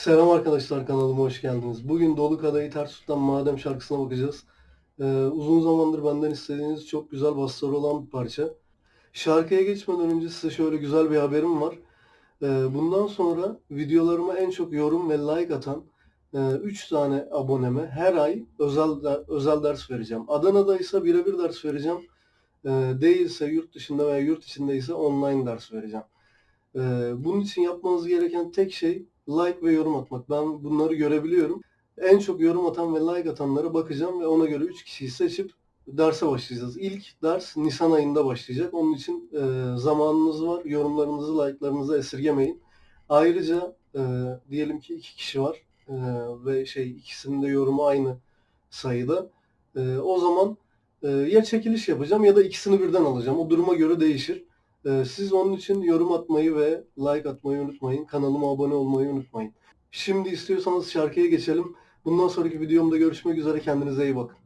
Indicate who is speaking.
Speaker 1: Selam arkadaşlar kanalıma hoş geldiniz. Bugün Dolu Kadayı Ters Tuttan Madem şarkısına bakacağız. Ee, uzun zamandır benden istediğiniz çok güzel basları olan bir parça. Şarkıya geçmeden önce size şöyle güzel bir haberim var. Ee, bundan sonra videolarıma en çok yorum ve like atan 3 tane aboneme her ay özel özel ders vereceğim. Adana'da ise birebir ders vereceğim. Ee, değilse yurt dışında veya yurt içinde ise online ders vereceğim. Ee, bunun için yapmanız gereken tek şey like ve yorum atmak. Ben bunları görebiliyorum. En çok yorum atan ve like atanlara bakacağım ve ona göre 3 kişiyi seçip derse başlayacağız. İlk ders Nisan ayında başlayacak. Onun için e, zamanınız var. Yorumlarınızı, like'larınızı esirgemeyin. Ayrıca e, diyelim ki iki kişi var e, ve şey ikisinin de yorumu aynı sayıda. E, o zaman e, ya çekiliş yapacağım ya da ikisini birden alacağım. O duruma göre değişir. Ee, Siz onun için yorum atmayı ve like atmayı unutmayın. Kanalıma abone olmayı unutmayın. Şimdi istiyorsanız şarkıya geçelim. Bundan sonraki videomda görüşmek üzere. Kendinize iyi bakın.